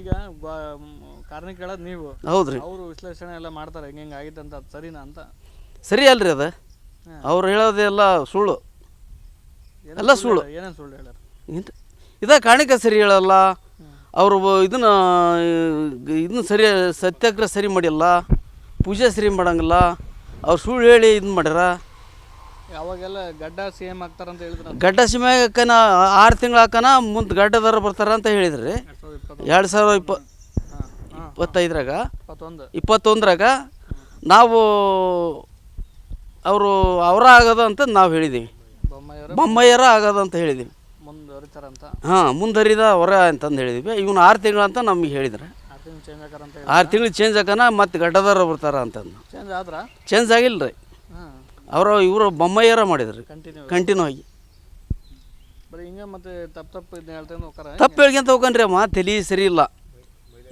ಈಗ ಕಾರಣ ಕೇಳೋದು ನೀವು. ಹೌದ್ರಿ. ಅವರು ವಿಶ್ಲೇಷಣೆ ಎಲ್ಲ ಮಾಡ್ತಾರೆ ಹೆಂಗೆ ಹಿಂಗೆ ಆಗಿತ್ತು ಅಂತ ಅದು ಸರಿನಾ ಅಂತ? ಸರಿ ಅಲ್ರಿ ಅದು. ಅವ್ರು ಹೇಳೋದೆಲ್ಲ ಸುಳ್ಳು. ಎಲ್ಲ ಸುಳ್ಳು. ಏನೇನು ಸುಳ್ಳು ಹೇಳ್ಯಾರ? ಇದ ಕಾಣಿಕೆ ಸರಿ ಹೇಳಲ್ಲ. ಅವರು ಇದನ್ನ ಇದನ್ನ ಸರಿ ಸತ್ಯಾಗ್ರಹ ಸರಿ ಮಾಡಿಲ್ಲ. ಪೂಜೆ ಸರಿ ಮಾಡಂಗಿಲ್ಲ. ಅವ್ರು ಸುಳ್ಳು ಹೇಳಿ ಇದನ್ನ ಮಾಡ್ಯಾರ. ಅವಾಗೆಲ್ಲ ಗಡ್ಡ ಸಿ ಎಂ ಆಗ್ತಾರಂತ ಹೇಳಿದ್ರು ಗಡ್ಡ ಸಿಮೆಕನ ಆರು ತಿಂಗಳು ಹಾಕನ ಮುಂದೆ ಗಡ್ಡದಾರ ಬರ್ತಾರ ಅಂತ ಹೇಳಿದ್ರಿ. ಎರಡು ಸಾವಿರ ಇಪ್ಪ ಇಪ್ಪತ್ತೈದರಾಗ? ಇಪ್ಪತ್ತೊಂದರಾಗ ನಾವು ಅವರು ಅವರ ಆಗದ ಅಂತ ನಾವು ಹೇಳಿದ್ದೀವಿ ಬೊಮ್ಮಯ್ಯರ ಆಗದ ಅಂತ ಹೇಳಿದ್ದೀವಿ ಹಾಂ ಮುಂದರಿದ ಹೊರ ಅಂತಂದು ಹೇಳಿದ್ವಿ. ಇವನು ಆರು ತಿಂಗಳು ಅಂತ ನಮಗೆ ಹೇಳಿದ್ರೆ. ಆರು ತಿಂಗಳು ಚೇಂಜ್ ಆಕನ ಮತ್ತೆ ಗಡ್ಡದಾರ ಬರ್ತಾರ ಅಂತಂದು. ಚೇಂಜ್ ಆದ್ರ? ಚೇಂಜ್ ಆಗಿಲ್ಲ ರೀ ಅವರು ಇವರು ಬೊಮ್ಮಯ್ಯರ ಮಾಡಿದ್ರು. ಕಂಟಿನ್ಯೂ ಆಗಿ. ಬರೀ ಹಿಂಗೆ ಮತ್ತೆ ತಪ್ಪು ತಪ್ಪು ಇದನ್ನ ಹೇಳ್ತೇನೆ ಹೋಗ್ತಾರ. ತಪ್ಪು ಹೇಳ್ಕೊಂತ ಹೋಗನ್ರಿ ಅಮ್ಮ ತಲೆ ಸರಿ ಇಲ್ಲ.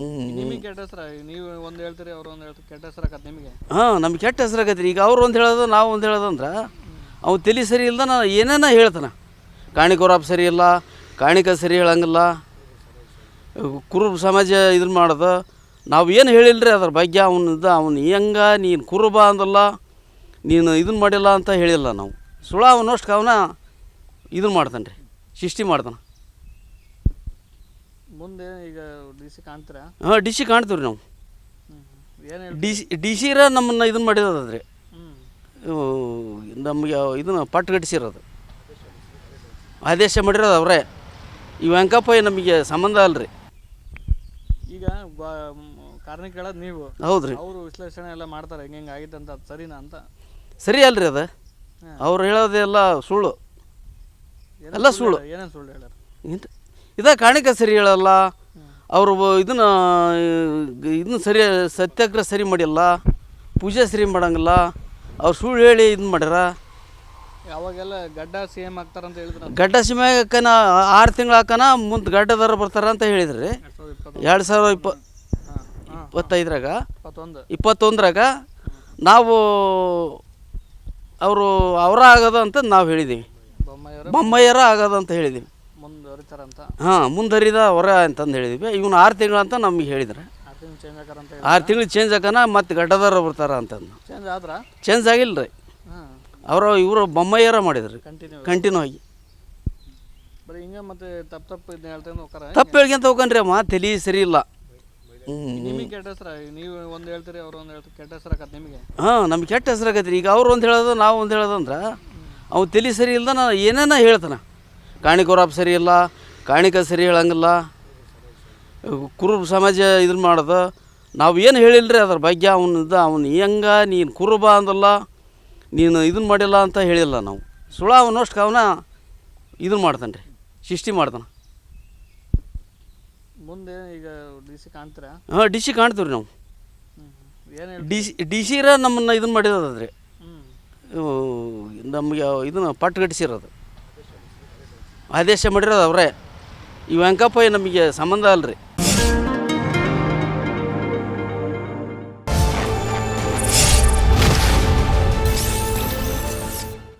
ಹಾ ನಿಮಗೆ ಕೆಟ್ಟ ಹೆಸ್ರ ನೀವು ಒಂದು ಹೇಳ್ತೀರಿ ಅವ್ರು ಒಂದು ಹೇಳ್ತಾರೆ ಕೆಟ್ಟ ಹೆಸ್ರು ನಿಮಗೆ. ಹಾಂ ನಮ್ಗೆ ಕೆಟ್ಟ ಈಗ ಅವ್ರು ಒಂದು ಹೇಳೋದು ನಾವು ಒಂದು ಹೇಳೋದಂದ್ರೆ ಅವ್ನು ತಲೆ ಸರಿ ಇಲ್ಲದ ನಾನು ಏನೇನ ಹೇಳ್ತಾನೆ. ಕಾಣಿಕೋರಾಪ್ ಸರಿ ಇಲ್ಲ ಕಾಣಿಕ ಸರಿ ಹೇಳಂಗಿಲ್ಲ. ಕುರುಬ ಸಮಾಜ ಇದನ್ನ ಮಾಡೋದು. ನಾವು ಏನು ಹೇಳಿಲ್ಲರಿ ಅದ್ರ ಬಗ್ಗೆ ಅವನಿಂದ ಅವ್ನು ಹೆಂಗ ನೀನು ಕುರುಬ ಅಂದಲ್ಲ ನೀನು ಇದನ್ನ ಮಾಡಿಲ್ಲ ಅಂತ ಹೇಳಿಲ್ಲ ನಾವು. ಸುಳ ಅವನಷ್ಟು ಅವನ ಇದನ್ನ ಮಾಡ್ತಾನೆ ರೀ ಸೃಷ್ಟಿ ಮಾಡ್ತಾನೆ. ಮುಂದೆ ಈಗ ಡಿ ಸಿ ಕಾಣ್ತೀರಾ? ಹಾಂ ಡಿ ಸಿ ಕಾಣ್ತೀವಿ ನಾವು. ಏನು ಹೇಳಿ ಡಿ ಸಿ ಡಿ ಸಿರ ನಮ್ಮನ್ನು ಇದನ್ನ ಮಾಡಿರೋದ್ರಿ ನಮಗೆ ಇದನ್ನು ಪಟ್ಟುಗಟ್ಟಿಸಿರೋದು ಆದೇಶ ಮಾಡಿರೋದು ಅವರೇ. ಈ ವೆಂಕಪ್ಪಯ್ಯ ನಮಗೆ ಸಂಬಂಧ ಅಲ್ರಿ. ಈಗ ಕಾರಣ ಕೇಳೋದು ನೀವು. ಹೌದು ರೀ ಅವರು ವಿಶ್ಲೇಷಣೆ ಎಲ್ಲ ಮಾಡ್ತಾರೆ ಹೆಂಗೆ ಹಿಂಗೆ ಆಗಿತ್ತು ಅಂತ ಅದು ಸರಿನಾ ಅಂತ? ಸರಿ ಅಲ್ರಿ ಅದು. ಅವ್ರು ಹೇಳೋದೆಲ್ಲ ಸುಳ್ಳು. ಎಲ್ಲ ಸುಳ್ಳು. ಏನೇನು ಸುಳ್ಳು ಇಂತ ಇದ ಕಾಣಿಕೆ ಸರಿ ಹೇಳಲ್ಲ. ಅವರು ಇದನ್ನ ಇದನ್ನ ಸರಿ ಸತ್ಯಾಗ್ರಹ ಸರಿ ಮಾಡಿಲ್ಲ. ಪೂಜೆ ಸರಿ ಮಾಡಂಗಿಲ್ಲ. ಅವ್ರು ಸುಳ್ಳು ಹೇಳಿ ಇದನ್ನ ಮಾಡ್ಯಾರ. ಯಾವಾಗೆಲ್ಲ ಗಡ್ಡ ಸಿ ಎಂ ಆಗ್ತಾರಂತ ಹೇಳಿದ್ರು ಗಡ್ಡ ಸಿಮೆಕನ ಆರು ತಿಂಗಳು ಹಾಕನ ಮುಂದೆ ಗಡ್ಡದಾರ ಬರ್ತಾರ ಅಂತ ಹೇಳಿದ್ರಿ. ಎರಡು ಸಾವಿರ ಸಾವಿರದ ಇಪ್ಪ ಇಪ್ಪತ್ತೈದರಾಗ? ಇಪ್ಪತ್ತೊಂದು. ಇಪ್ಪತ್ತೊಂದರಾಗ ನಾವು ಅವರು ಅವರ ಆಗದ ಅಂತ ನಾವು ಹೇಳಿದ್ದೀವಿ ಬೊಮ್ಮಾಯಿಯವರು? ಬೊಮ್ಮಯ್ಯರ ಆಗದ ಅಂತ ಹೇಳಿದ್ದೀವಿ ಮುಂದುವರಿತಾರಂತ ಹಾಂ ಮುಂದರಿದ ಹೊರ ಅಂತಂದು ಹೇಳಿದ್ವಿ. ಇವನು ಆರು ತಿಂಗಳು ಅಂತ ನಮಗೆ ಹೇಳಿದ್ರು. ಆರು ತಿಂಗಳು ಚೇಂಜ್ ಆಗಾರಂತ ಆರು ತಿಂಗಳು ಚೇಂಜ್ ಆಕನ ಮತ್ತೆ ಗಡ್ಡದಾರ ಬರ್ತಾರ ಅಂತಂದು. ಚೇಂಜ್ ಆದ್ರ? ಚೇಂಜ್ ಆಗಿಲ್ಲ ರೀ ಅವರು ಇವರು ಬೊಮ್ಮಯ್ಯರ ಮಾಡಿದ್ರಿ. ಕಂಟಿನ್ಯೂ ಕಂಟಿನ್ಯೂ ಆಗಿ. ಬರೀ ಹಿಂಗೆ ಮತ್ತೆ ತಪ್ಪು ತಪ್ಪು ಇದನ್ನ ಹೇಳ್ತೇನೆ ಹೋಗ್ತಾರ? ತಪ್ಪು ಹೇಳ್ಕೊಂತ ಹೋಗನ್ರಿ ಅಮ್ಮ ತಲೆ ಸರಿ ಇಲ್ಲ. ನಿಮಗೆ ಕೆಟ್ಟ ಹೆಸ್ರ? ನೀವು ಒಂದು ಹೇಳ್ತೀರಿ ಅವ್ರು ಒಂದು ಹೇಳ್ತಾರೆ. ಕೆಟ್ಟ ಹೆಸ್ರು ಆಕತ್ ನಿಮಗೆ? ಹಾಂ ನಮ್ಗೆ ಕೆಟ್ಟ ಹೆಸರಾಗತ್ತೆ ಈಗ ಅವ್ರು ಒಂದು ಹೇಳೋದು ನಾವು ಒಂದು ಹೇಳೋದಂದ್ರೆ ಅವ್ನು ತಲೆ ಸರಿ ಇಲ್ದ ನಾನು ಏನೇನ ಹೇಳ್ತಾನೆ? ಕಾಣಿಕೋರಾಪ್ ಸರಿ ಇಲ್ಲ ಕಾಣಿಕ ಸರಿ ಹೇಳಂಗಿಲ್ಲ. ಕುರುಬ ಸಮಾಜ ಇದನ್ನ ಮಾಡೋದು. ನಾವು ಏನು ಹೇಳಿಲ್ರಿ ಅದ್ರ ಬಗ್ಗೆ ಅವನದ ಅವನು ಹೆಂಗ ನೀನು ಕುರುಬ ಅಂದಲ್ಲ ನೀನು ಇದನ್ನ ಮಾಡಿಲ್ಲ ಅಂತ ಹೇಳಿಲ್ಲ ನಾವು. ಸುಳ ಅವನಷ್ಟು ಅವನ ಇದನ್ನ ಮಾಡ್ತಾನೆ ರೀ ಸೃಷ್ಟಿ ಮಾಡ್ತಾನೆ. ಮುಂದೆ ಈಗ ಡಿ ಸಿ ಕಾಣ್ತೀರಾ? ಹಾಂ ಡಿ ಸಿ ಕಾಣ್ತೀವಿ ರೀ ನಾವು ಡಿ ಸಿ ಡಿ ಸಿರ ನಮ್ಮನ್ನು ಇದನ್ನ ಮಾಡಿರೋದ್ರಿ ನಮಗೆ ಇದನ್ನು ಪಟ್ಟುಗಟ್ಟಿಸಿರೋದು ಆದೇಶ ಮಾಡಿರೋದು ಅವರೇ. ಈ ವೆಂಕಪ್ಪ ನಮಗೆ ಸಂಬಂಧ ಅಲ್ರಿ.